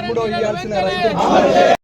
ఎప్పుడో ఇవ్వాల్సిన రైతు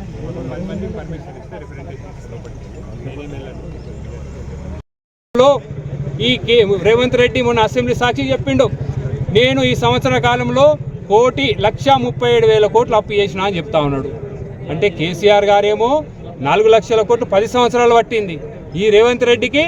ఈ కే రేవంత్ రెడ్డి మొన్న అసెంబ్లీ సాక్షి చెప్పిండు. నేను ఈ సంవత్సర కాలంలో కోటి లక్ష ముప్పై ఏడు వేల కోట్లు అప్పు చేసిన అని చెప్తా ఉన్నాడు. అంటే కేసీఆర్ గారేమో నాలుగు లక్షల కోట్లు పది సంవత్సరాలు పట్టింది. ఈ రేవంత్ రెడ్డికి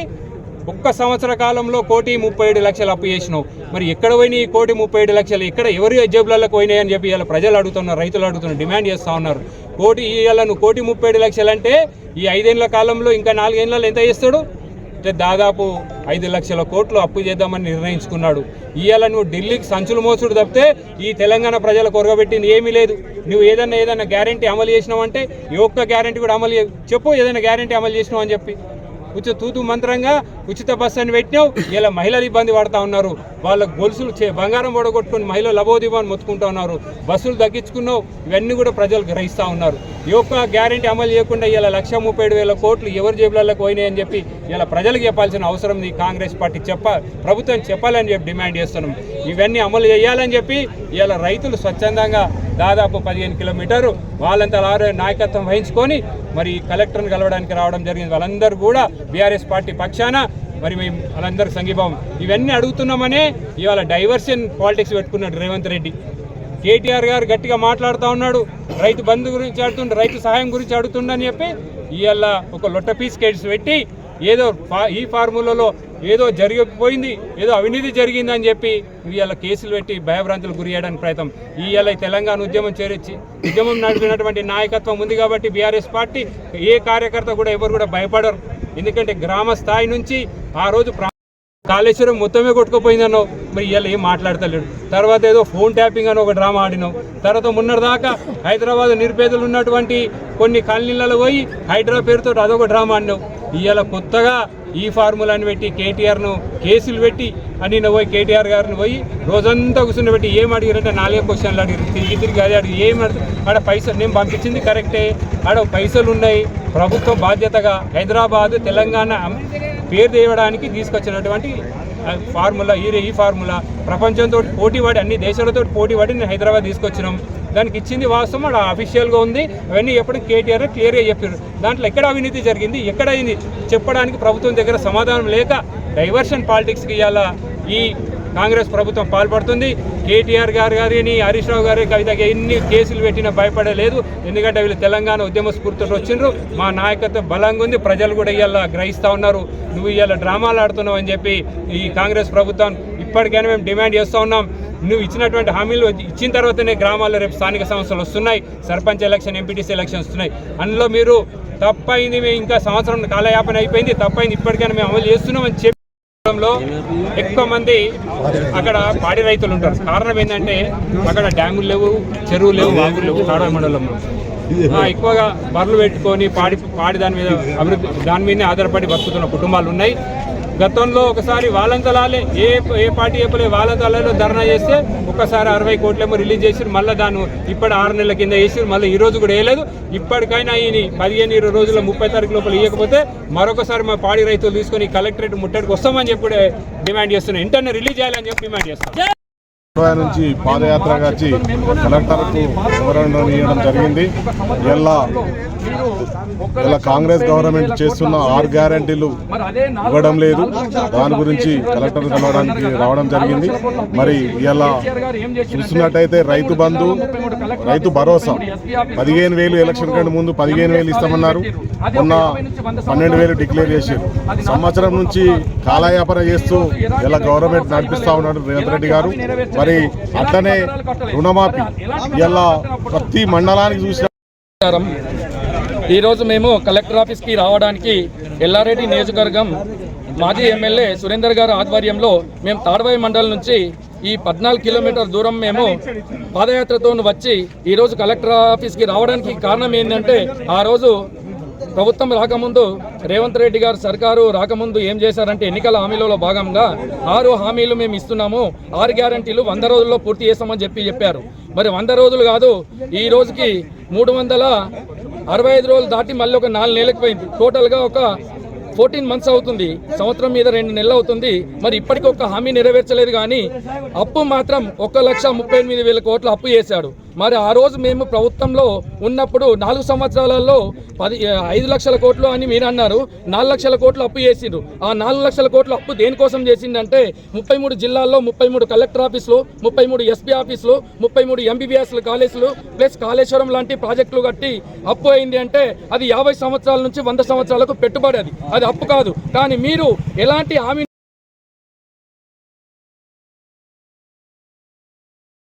ఒక్క సంవత్సర కాలంలో కోటి ముప్పై ఏడు లక్షలు అప్పు చేసినావు. మరి ఎక్కడ పోయినాయి ఈ కోటి ముప్పై ఏడు లక్షలు? ఎక్కడ ఎవరి జేబులకు పోయినాయి అని చెప్పి ఇలా ప్రజలు అడుగుతున్నారు రైతులు అడుగుతున్నారు డిమాండ్ చేస్తూ ఉన్నారు. కోటి ఇవాళ నువ్వు కోటి ముప్పై ఏడు లక్షలు అంటే ఈ ఐదేళ్ళ కాలంలో ఇంకా నాలుగేళ్ళలో ఎంత చేస్తాడు? అంటే దాదాపు ఐదు లక్షల కోట్లు అప్పు చేద్దామని నిర్ణయించుకున్నాడు. ఇవాళ నువ్వు ఢిల్లీకి సంచులు మోసుడు తప్పితే ఈ తెలంగాణ ప్రజలకు కొరగబెట్టింది ఏమీ లేదు. నువ్వు ఏదన్నా ఏదైనా గ్యారంటీ అమలు చేసినావంటే ఈ ఒక్క గ్యారంటీ కూడా అమలు చెప్పు ఏదైనా గ్యారంటీ అమలు చేసినావు అని చెప్పి. ఉచిత తూతు మంత్రంగా ఉచిత బస్సు అని పెట్టినావు. ఇలా మహిళలు ఇబ్బంది పడతా ఉన్నారు. వాళ్ళ గొలుసులు చే బంగారం పొడగొట్టుకుని మహిళలు లబోదిబోని మొత్తుకుంటా ఉన్నారు. బస్సులు తగ్గించుకున్నావు. ఇవన్నీ కూడా ప్రజలు గ్రహిస్తూ ఉన్నారు. ఈ యొక్క గ్యారంటీ అమలు చేయకుండా ఇలా లక్ష ముప్పై ఏడు వేల కోట్లు ఎవరి జేబులలో పోయినాయని చెప్పి ఇలా ప్రజలకు చెప్పాల్సిన అవసరం ఈ కాంగ్రెస్ పార్టీ చెప్ప ప్రభుత్వం చెప్పాలని చెప్పి డిమాండ్ చేస్తున్నాం. ఇవన్నీ అమలు చేయాలని చెప్పి ఇలా రైతులు స్వచ్ఛందంగా దాదాపు పదిహేను కిలోమీటర్లు వాళ్ళంతా లారీ నాయకత్వం వహించుకొని మరి కలెక్టర్ని కలవడానికి రావడం జరిగింది. వాళ్ళందరూ కూడా బీఆర్ఎస్ పార్టీ పక్షాన మరి మేము వాళ్ళందరూ సంఘీభావం. ఇవన్నీ అడుగుతున్నామనే ఇవాళ డైవర్షన్ పాలిటిక్స్ పెట్టుకున్నాడు రేవంత్ రెడ్డి. కేటీఆర్ గారు గట్టిగా మాట్లాడుతూ ఉన్నాడు. రైతు బంధు గురించి అడుగుతుండు రైతు సహాయం గురించి అడుగుతుండని చెప్పి ఇవాళ ఒక లొట్ట పీస్ కేసు పెట్టి ఏదో ఈ ఫార్ములాలో ఏదో జరిగిపోయింది ఏదో అవినీతి జరిగిందని చెప్పి ఇవాళ కేసులు పెట్టి భయభ్రాంతులు గురి చేయడానికి ప్రయత్నం. ఇవాళ తెలంగాణ ఉద్యమం చేరొచ్చి ఉద్యమం నడిపినటువంటి నాయకత్వం ఉంది కాబట్టి బీఆర్ఎస్ పార్టీ ఏ కార్యకర్త కూడా ఎవరు కూడా భయపడరు. ఎందుకంటే గ్రామ స్థాయి నుంచి ఆ రోజు కాళేశ్వరం మొత్తమే కొట్టుకుపోయిందన్నావు మరి ఇవాళ ఏం మాట్లాడతలేడు. తర్వాత ఏదో ఫోన్ ట్యాపింగ్ అని ఒక డ్రామా ఆడినావు. తర్వాత మొన్నటిదాకా హైదరాబాద్ నిరుపేదలు ఉన్నటువంటి కొన్ని కాలనీలలో పోయి హైడ్రా పేరుతో అదొక డ్రామా ఆడినావు. ఇవాళ కొత్తగా ఈ ఫార్ములాని పెట్టి కేటీఆర్ను కేసులు పెట్టి అని పోయి కేటీఆర్ గారిని పోయి రోజంతా కూర్చుని పెట్టి ఏం అడిగారంటే నాలుగే క్వశ్చన్లు అడిగారు. తిరిగి తిరిగి అదే అడిగి ఏం ఆడ పైసలు నేను పంపించింది కరెక్టే. ఆడ పైసలు ఉన్నాయి. ప్రభుత్వం బాధ్యతగా హైదరాబాద్ తెలంగాణ పేరు తేవడానికి తీసుకొచ్చినటువంటి ఫార్ములా ఈ ఈ ఫార్ములా ప్రపంచంతో పోటీపడి అన్ని దేశాలతో పోటీ పడి నేను హైదరాబాద్ తీసుకొచ్చినాం. దానికి ఇచ్చింది వాస్తవం అక్కడ అఫీషియల్గా ఉంది. అవన్నీ ఎప్పుడు కేటీఆర్ క్లియర్గా చెప్పారు. దాంట్లో ఎక్కడ అవినీతి జరిగింది ఎక్కడ అయింది చెప్పడానికి ప్రభుత్వం దగ్గర సమాధానం లేక డైవర్షన్ పాలిటిక్స్కి ఇవాళ ఈ కాంగ్రెస్ ప్రభుత్వం పాల్పడుతుంది. కేటీఆర్ గారు గారిని హరీష్ రావు గారి కవితకి ఎన్ని కేసులు పెట్టినా భయపడలేదు. ఎందుకంటే వీళ్ళు తెలంగాణ ఉద్యమ స్ఫూర్తితో వచ్చిండ్రు. మా నాయకత్వం బలంగా ఉంది. ప్రజలు కూడా ఇవాళ గ్రహిస్తూ ఉన్నారు. నువ్వు ఇవాళ డ్రామాలు ఆడుతున్నావు అని చెప్పి ఈ కాంగ్రెస్ ప్రభుత్వం ఇప్పటికైనా మేము డిమాండ్ చేస్తూ ఉన్నాం. నువ్వు ఇచ్చినటువంటి హామీలు ఇచ్చిన తర్వాతనే గ్రామాల్లో రేపు స్థానిక సంస్థలు వస్తున్నాయి. సర్పంచ్ ఎలక్షన్ ఎంపీటీసీ ఎలక్షన్ వస్తున్నాయి. అందులో మీరు తప్పైంది. మేము ఇంకా సంవత్సరం కాలయాపన అయిపోయింది. తప్పైంది. ఇప్పటికైనా మేము అమలు చేస్తున్నామని చెప్పి ప్రాంతంలో ఎక్కువ మంది అక్కడ పాడి రైతులు ఉంటారు. కారణం ఏంటంటే అక్కడ డ్యాములు లేవు చెరువులు లేవు వాగులు లేవు కాడ మండలంలో ఆ, ఎక్కువగా బర్రెలు పెట్టుకొని పాడి పాడి దాని మీద అభివృద్ధి దాని మీదనే ఆధారపడి బతుకుతున్న కుటుంబాలు ఉన్నాయి. గతంలో ఒకసారి వాలంతలాలే ఏ ఏ పార్టీ చెప్పలే వాలంతలాలో ధర్నా చేస్తే ఒకసారి అరవై కోట్లేమో రిలీజ్ చేసి మళ్ళీ దాన్ని ఇప్పటి ఆరు నెలల కింద వేసి మళ్ళీ ఈ రోజు కూడా వేయలేదు. ఇప్పటికైనా ఈయన పదిహేను ఇరవై రోజుల ముప్పై తారీఖు లోపల ఇవ్వకపోతే మరొకసారి మా పాడి రైతులు తీసుకొని కలెక్టరేట్ ముట్టడికి వస్తామని చెప్పి డిమాండ్ చేస్తున్నాం. ఇంటర్నే రిలీజ్ చేయాలని చెప్పి డిమాండ్ చేస్తాం హైదరాబాద్ నుంచి పాదయాత్ర వచ్చి కలెక్టర్కు వివరణ ఇవ్వడం జరిగింది. ఇలా ఇలా కాంగ్రెస్ గవర్నమెంట్ చేస్తున్న ఆరు గ్యారంటీలు ఇవ్వడం లేదు. దాని గురించి కలెక్టర్ కలవడానికి రావడం జరిగింది. మరి ఇలా చూస్తున్నట్టయితే రైతు బంధు రైతు భరోసా పదిహేను వేలు ఎలక్షన్ కంటే ముందు పదిహేను వేలు ఇస్తామన్నారు. మొన్న పన్నెండు వేలు డిక్లేర్ చేశారు. సంవత్సరం నుంచి కాలయాపన చేస్తూ ఇలా గవర్నమెంట్ నడిపిస్తా ఉన్నాడు రేవంత్ రెడ్డి గారు. మరి అట్లనే రుణమాఫీ. ఇలా ప్రతి మండలానికి చూసిన ఈరోజు మేము కలెక్టర్ ఆఫీస్కి రావడానికి ఎల్లారెడ్డి నియోజకవర్గం మాజీ ఎమ్మెల్యే సురేందర్ గారి ఆధ్వర్యంలో మేము తాడవాయి మండలం నుంచి ఈ పద్నాలుగు కిలోమీటర్ దూరం మేము పాదయాత్రతో వచ్చి ఈరోజు కలెక్టర్ ఆఫీస్కి రావడానికి కారణం ఏంటంటే ఆ రోజు ప్రభుత్వం రాకముందు రేవంత్ రెడ్డి గారు సర్కారు రాకముందు ఏం చేశారంటే ఎన్నికల హామీలలో భాగంగా ఆరు హామీలు మేము ఇస్తున్నాము ఆరు గ్యారంటీలు వంద రోజుల్లో పూర్తి చేస్తామని చెప్పి చెప్పారు. మరి వంద రోజులు కాదు ఈ రోజుకి మూడు వందల అరవై ఐదు రోజులు దాటి మళ్ళీ ఒక నాలుగు నెలలకు పోయింది. టోటల్గా ఒక ఫోర్టీన్ మంత్స్ అవుతుంది. సంవత్సరం మీద రెండు నెలలు అవుతుంది. మరి ఇప్పటికీ ఒక హామీ నెరవేర్చలేదు కానీ అప్పు మాత్రం ఒక లక్ష ముప్పై ఎనిమిది వేల కోట్ల అప్పు చేశాడు. మరి ఆ రోజు మేము ప్రభుత్వంలో ఉన్నప్పుడు నాలుగు సంవత్సరాలలో పది ఐదు లక్షల కోట్లు అని మీరు అన్నారు. నాలుగు లక్షల కోట్లు అప్పు చేసిండ్రు. ఆ నాలుగు లక్షల కోట్లు అప్పు దేనికోసం చేసిందంటే ముప్పై మూడు జిల్లాల్లో ముప్పై మూడు కలెక్టర్ ఆఫీసులు ముప్పై మూడు ఎస్పీ ఆఫీసులు ముప్పై మూడు ఎంబీబీఎస్ కాలేజీలు ప్లస్ కాళేశ్వరం లాంటి ప్రాజెక్టులు కట్టి అప్పు అయింది అంటే అది యాభై సంవత్సరాల నుంచి వంద సంవత్సరాలకు పెట్టుబడి అది అది అప్పు కాదు. కానీ మీరు ఎలాంటి హామీ